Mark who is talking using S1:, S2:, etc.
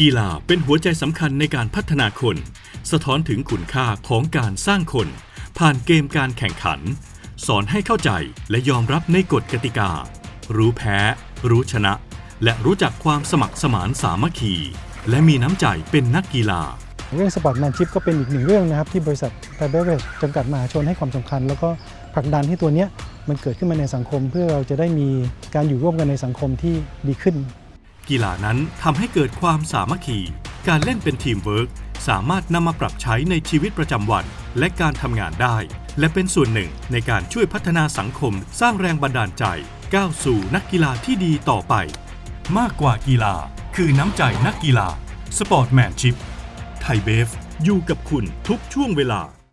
S1: กีฬาเป็นหัวใจสำคัญในการพัฒนาคน สะท้อนถึงคุณค่าของการสร้างคน ผ่านเกมการแข่งขัน สอนให้เข้าใจและยอมรับในกฎกติกา รู้แพ้ รู้ชนะ และรู้จักความสมัครสมานสามัคคี และมีน้ำใจเป็นนักกีฬา
S2: เรื่องสปอร์ตแมนชิพก็เป็นอีกหนึ่งเรื่องนะครับ ที่บริษัทไทเบเรจจำกัดมหาชนให้ความสำคัญ แล้วก็ผลักดันให้ตัวเนี้ยมันเกิดขึ้นมาในสังคม เพื่อเราจะได้มีการอยู่ร่วมกันในสังคมที่ดีขึ้น
S1: กีฬานั้นทำให้เกิดความสามัคคี การเล่นเป็นทีมเวิร์กสามารถนำมาปรับใช้ในชีวิตประจำวัน และการทำงานได้ และเป็นส่วนหนึ่งในการช่วยพัฒนาสังคม สร้างแรงบันดาลใจ ก้าวสู่นักกีฬาที่ดีต่อไป มากกว่ากีฬา คือน้ำใจนักกีฬาสปอร์ตแมนชิพไทยเบฟ อยู่กับคุณทุกช่วงเวลา